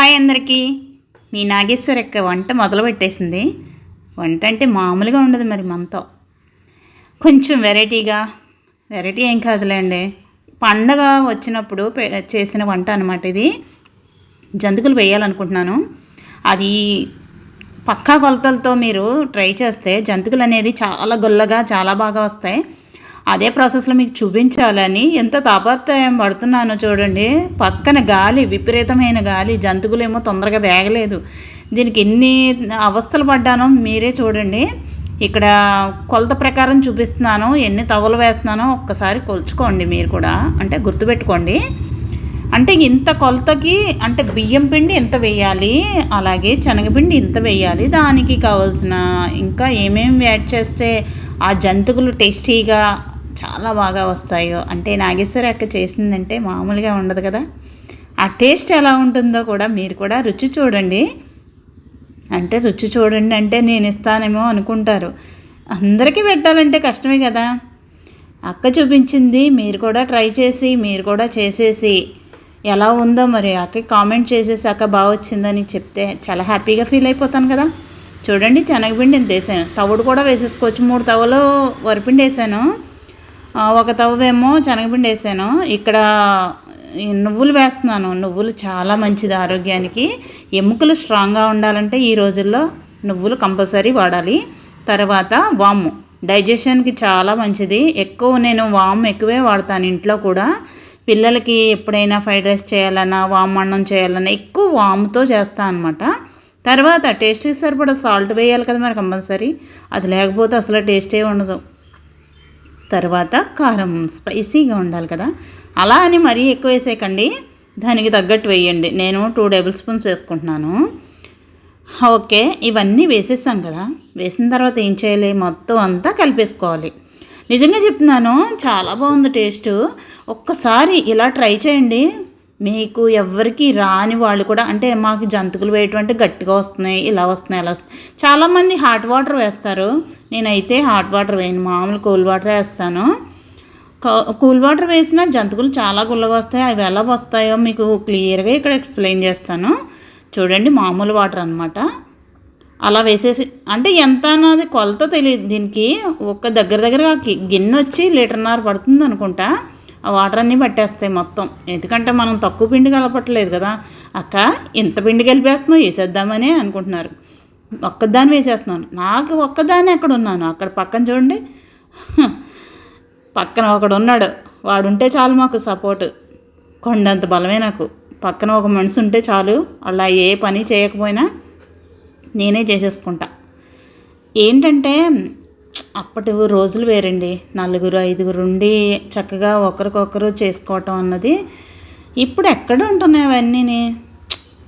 Hi అందరికీ. మీ నాగేశ్వర్ యొక్క వంట మొదలు పెట్టేసింది. వంట అంటే మామూలుగా ఉండదు మరి మనతో. కొంచెం వెరైటీగా. వెరైటీ ఏం కాదులేండి. పండగ వచ్చినప్పుడు చేసిన వంట అనమాట ఇది. జంతుకులు వేయాలనుకుంటున్నాను. అది పక్కా కొలతలతో మీరు ట్రై చేస్తే జంతికలు అనేది చాలా గొల్లగా చాలా బాగా వస్తాయి. అదే ప్రాసెస్లో మీకు చూపించాలని ఎంత తాపత్రయం పడుతున్నానో చూడండి. పక్కన గాలి విపరీతమైన గాలి జంతుకులేమో తొందరగా వేగలేదు. దీనికి ఎన్ని అవస్థలు పడ్డానో మీరే చూడండి. ఇక్కడ కొలత ప్రకారం చూపిస్తున్నాను. ఎన్ని తవలు వేస్తున్నానో ఒక్కసారి కొలుచుకోండి మీరు కూడా. అంటే గుర్తుపెట్టుకోండి. అంటే ఇంత కొలతకి అంటే బియ్యం పిండి ఎంత వేయాలి? అలాగే శనగపిండి ఇంత వేయాలి? దానికి కావాల్సిన ఇంకా ఏమేమి యాడ్ చేస్తే ఆ జంతుకులు టేస్టీగా చాలా బాగా వస్తాయో. అంటే నాగేశ్వర అక్క చేసిందంటే మామూలుగా ఉండదు కదా. ఆ టేస్ట్ ఎలా ఉంటుందో కూడా మీరు కూడా రుచి చూడండి. అంటే రుచి చూడండి అంటే నేను ఇస్తానేమో అనుకుంటారు. అందరికీ పెట్టాలంటే కష్టమే కదా. అక్క చూపించింది మీరు కూడా ట్రై చేసి మీరు కూడా చేసేసి. ఎలా ఉందో మరి అక్కకి కామెంట్ చేసేసి అక్క బాగా వచ్చిందని చెప్తే చాలా హ్యాపీగా ఫీల్ అయిపోతాను కదా. చూడండి శనగపిండి ఇంత వేసాను తవుడు కూడా వేసేసుకోవచ్చు. మూడు తవలు వరిపిండి వేసాను. ఒక తవ్వేమో శనగపిండి వేసాను. ఇక్కడ నువ్వులు వేస్తున్నాను. నువ్వులు చాలా మంచిది ఆరోగ్యానికి. ఎముకలు స్ట్రాంగ్గా ఉండాలంటే ఈ రోజుల్లో నువ్వులు కంపల్సరీ వాడాలి. తర్వాత వాము. డైజెషన్కి చాలా మంచిది. ఎక్కువ నేను వాము ఎక్కువే వాడతాను ఇంట్లో కూడా. పిల్లలకి ఎప్పుడైనా ఫ్రైడ్ రైస్ చేయాలన్నా వాము అన్నం చేయాలన్నా ఎక్కువ వాముతో చేస్తాను అనమాట తర్వాత టేస్ట్కి సరిపడా సాల్ట్ వేయాలి కదా మరి కంపల్సరీ. అది లేకపోతే అసలు టేస్టే ఉండదు. తర్వాత కారం స్పైసీగా ఉండాలి కదా. అలా అని మరీ ఎక్కువ వేసేయకండి. దానికి తగ్గట్టు వేయండి. నేను టూ టేబుల్ స్పూన్స్ వేసుకుంటున్నాను. ఓకే ఇవన్నీ వేసేసాం కదా. వేసిన తర్వాత ఏం చేయాలి? మొత్తం అంతా కలిపేసుకోవాలి. నిజంగా చెప్తున్నాను చాలా బాగుంది టేస్ట్. ఒక్కసారి ఇలా ట్రై చేయండి. మీకు ఎవరికి రాని వాళ్ళు కూడా అంటే మాకు జంతుకులు వేయటం అంటే గట్టిగా వస్తున్నాయి ఇలా వస్తున్నాయి ఇలా వస్తున్నాయి. చాలామంది హాట్ వాటర్ వేస్తారు. నేనైతే హాట్ వాటర్ వేయను మామూలు కూల్ వాటర్ వేస్తాను. కూల్ వాటర్ వేసిన జంతుకులు చాలా గుల్లగా వస్తాయి. అవి ఎలా వస్తాయో మీకు క్లియర్గా ఇక్కడ ఎక్స్ప్లెయిన్ చేస్తాను. చూడండి మామూలు వాటర్ అనమాట అలా వేసేసి అంటే ఎంత అన్నది కొలత తెలియదు దీనికి. ఒక దగ్గర దగ్గర గిన్నె వచ్చి లీటర్న్నర పడుతుంది అనుకుంటా. ఆ వాటర్ అన్నీ పట్టేస్తాయి మొత్తం. ఎందుకంటే మనం తక్కువ పిండి కలపట్లేదు కదా. అక్క ఇంత పిండి కలిపేస్తున్నావు వేసేద్దామని అనుకుంటున్నారు. ఒక్కదాన్ని వేసేస్తున్నాను. నాకు ఒక్కదాన్ని ఎక్కడ ఉన్నాను. అక్కడ పక్కన చూడండి. పక్కన ఒకడు ఉన్నాడు. వాడు ఉంటే చాలు మాకు సపోర్ట్. కొండంత బలమే నాకు. పక్కన ఒక మనిషి ఉంటే చాలు. అలా ఏ పని చేయకపోయినా నేనే చేసేసుకుంటా. ఏంటంటే అప్పటి రోజులు వేరండి. నలుగురు ఐదుగురు ఉండి చక్కగా ఒకరికొకరు చేసుకోవటం అన్నది ఇప్పుడు ఎక్కడ ఉంటున్నాయి అవన్నీ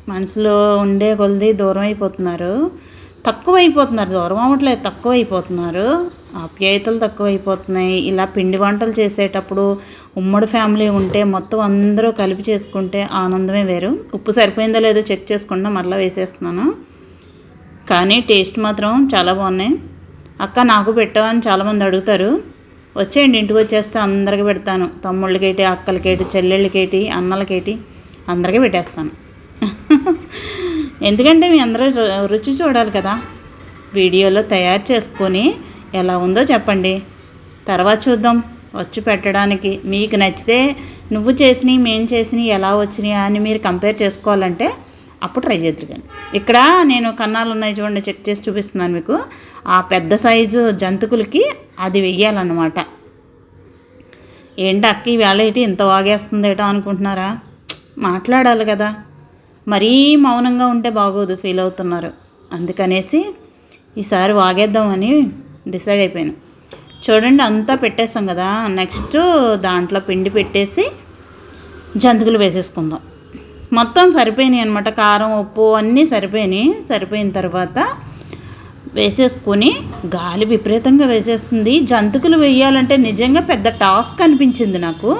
మనసులో ఉండే కొలది దూరం అయిపోతున్నారు. తక్కువ అయిపోతున్నారు దూరం అవ్వట్లేదు. తక్కువ అయిపోతున్నారు ఆప్యాయతలు తక్కువ అయిపోతున్నాయి ఇలా పిండి వంటలు చేసేటప్పుడు ఉమ్మడి ఫ్యామిలీ ఉంటే మొత్తం అందరూ కలిపి చేసుకుంటే ఆనందమే వేరు. ఉప్పు సరిపోయిందో లేదో చెక్ చేసుకుంటా మళ్ళీ వేసేస్తున్నాను. కానీ టేస్ట్ మాత్రం చాలా బాగున్నాయి. అక్క నాకు పెట్టావని చాలామంది అడుగుతారు. వచ్చేయండి ఇంటికి వచ్చేస్తే అందరికీ పెడతాను. తమ్ముళ్ళకేటి అక్కలకేటి చెల్లెళ్ళకేటి అన్నలకేటి అందరికీ పెట్టేస్తాను. ఎందుకంటే మీ అందరూ రు- రుచి చూడాలి కదా. వీడియోలో తయారు చేసుకొని ఎలా ఉందో చెప్పండి. తర్వాత చూద్దాం. వచ్చి పెట్టడానికి మీకు నచ్చితే నువ్వు చేసినవి మేము చేసినవి ఎలా వచ్చినాయి అని మీరు కంపేర్ చేసుకోవాలంటే అప్పుడు ట్రై చేద్దరు కానీ. ఇక్కడ నేను కన్నాలు ఉన్నాయి చూడండి చెక్ చేసి చూపిస్తున్నాను మీకు. ఆ పెద్ద సైజు జంతుకులకి అది వెయ్యాలన్నమాట. ఏంటి అక్క ఈవేళ ఏంటి ఇంత వాగేస్తుందేటో అనుకుంటున్నారా? మాట్లాడాలి కదా. మరీ మౌనంగా ఉంటే బాగోదు ఫీల్ అవుతున్నారు. అందుకనేసి ఈసారి వాగేద్దామని డిసైడ్ అయిపోయాను. చూడండి అంతా పెట్టేస్తాం కదా. నెక్స్ట్ దాంట్లో పిండి పెట్టేసి జంతికలు వేసేసుకుందాం. మొత్తం సరిపోయినాయి అనమాట కారం ఉప్పు అన్నీ సరిపోయినాయి. సరిపోయిన తర్వాత వేసేసుకొని గాలి విపరీతంగా వేసేస్తుంది. జంతికలు వేయాలంటే నిజంగా పెద్ద టాస్క్ అనిపించింది నాకు.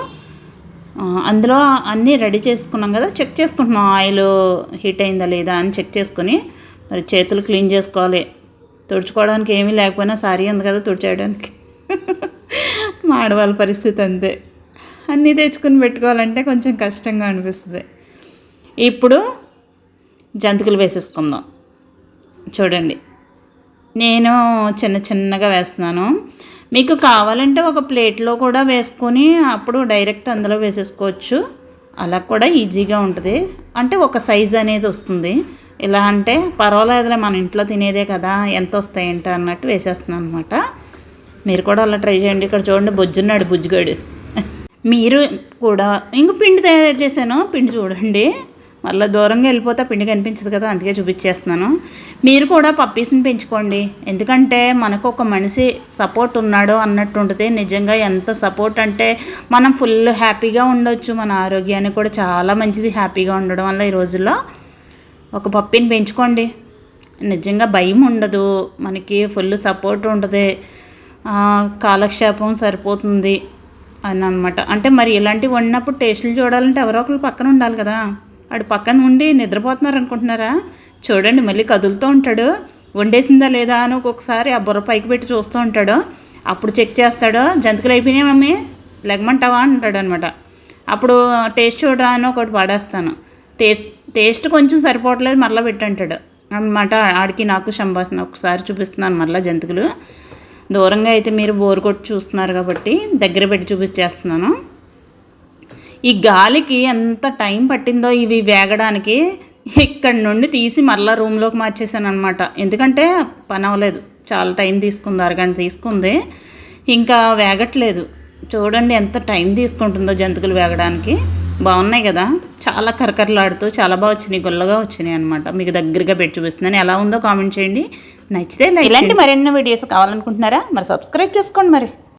అందులో అన్నీ రెడీ చేసుకున్నాం కదా చెక్ చేసుకుంటున్నాం ఆయిల్ హీట్ అయిందా లేదా అని చెక్ చేసుకొని మరి చేతులు క్లీన్ చేసుకోవాలి. తుడుచుకోవడానికి ఏమీ లేకపోయినా సారీ ఉంది కదా తుడిచేయడానికి. మా ఆడవాళ్ళ పరిస్థితి అంతే. అన్నీ తెచ్చుకుని పెట్టుకోవాలంటే కొంచెం కష్టంగా అనిపిస్తుంది. ఇప్పుడు జంతికలు వేసేసుకుందాం. చూడండి. నేను చిన్న చిన్నగా వేస్తున్నాను. మీకు కావాలంటే ఒక ప్లేట్లో కూడా వేసుకొని అప్పుడు డైరెక్ట్ అందులో వేసేసుకోవచ్చు. అలా కూడా ఈజీగా ఉంటుంది. అంటే ఒక సైజ్ అనేది వస్తుంది. ఇలా అంటే పర్వాలేదులే మన ఇంట్లో తినేదే కదా ఎంత వస్తాయంట అన్నట్టు వేసేస్తున్నాను అనమాట మీరు కూడా అలా ట్రై చేయండి. ఇక్కడ చూడండి బొజ్జున్నాడు బుజ్జిగాడు. మీరు కూడా ఇంక పిండి తయారు చేశాను. పిండి చూడండి. మళ్ళీ దూరంగా వెళ్ళిపోతే పిండి కనిపించదు కదా అందుకే చూపించేస్తున్నాను. మీరు కూడా పప్పీస్ని పెంచుకోండి. ఎందుకంటే మనకు ఒక మనిషి సపోర్ట్ ఉన్నాడో అన్నట్టు ఉంటుంది నిజంగా ఎంత సపోర్ట్ అంటే మనం ఫుల్ హ్యాపీగా ఉండొచ్చు. మన ఆరోగ్యానికి కూడా చాలా మంచిది హ్యాపీగా ఉండడం వల్ల ఈ రోజుల్లో. ఒక పప్పిని పెంచుకోండి. నిజంగా భయం ఉండదు. మనకి ఫుల్ సపోర్ట్ ఉంటుంది. కాలక్షేపం సరిపోతుంది. అని అనమాట అంటే మరి ఇలాంటివి వండినప్పుడు టేస్టులు చూడాలంటే ఎవరో ఒకరు పక్కన ఉండాలి కదా. ఆడు పక్కన ఉండి నిద్రపోతున్నారు అనుకుంటున్నారా? చూడండి మళ్ళీ కదులుతూ ఉంటాడు. వండేసిందా లేదా అని ఒక్కొక్కసారి ఆ బుర్ర పైకి పెట్టి చూస్తూ ఉంటాడు. అప్పుడు చెక్ చేస్తాడు జంతికలు అయిపోయినాయి మమ్మీ లెగమంటావా? అంటాడు అనమాట. అప్పుడు టేస్ట్ చూడరా? అని ఒకటి పడేస్తాను. టేస్ట్ టేస్ట్ కొంచెం సరిపోవట్లేదు మరలా పెట్టంటాడు. అనమాట ఆడికి నాకు సంభాషణ ఒకసారి చూపిస్తున్నాను మరలా జంతికలు. దూరంగా అయితే మీరు బోర్ కొట్టి చూస్తున్నారు కాబట్టి దగ్గర పెట్టి చూపించేస్తున్నాను ఈ గాలికి ఎంత టైం పట్టిందో ఇవి వేగడానికి ఇక్కడ నుండి తీసి మరలా రూమ్లోకి మార్చేసాను అనమాట ఎందుకంటే పని అవ్వలేదు. చాలా టైం తీసుకుంది అరగంట తీసుకుంది. ఇంకా వేగట్లేదు. చూడండి ఎంత టైం తీసుకుంటుందో జంతువులు వేగడానికి. బాగున్నాయి కదా? చాలా కరకరలాడుతూ చాలా బాగా వచ్చినాయి గుల్లగా వచ్చినాయి అనమాట మీకు దగ్గరగా పెట్టి చూపిస్తున్నాను. ఎలా ఉందో కామెంట్ చేయండి. నచ్చితే ఇలాంటి మరెన్నో వీడియోస్ కావాలనుకుంటున్నారా? మరి సబ్స్క్రైబ్ చేసుకోండి మరి.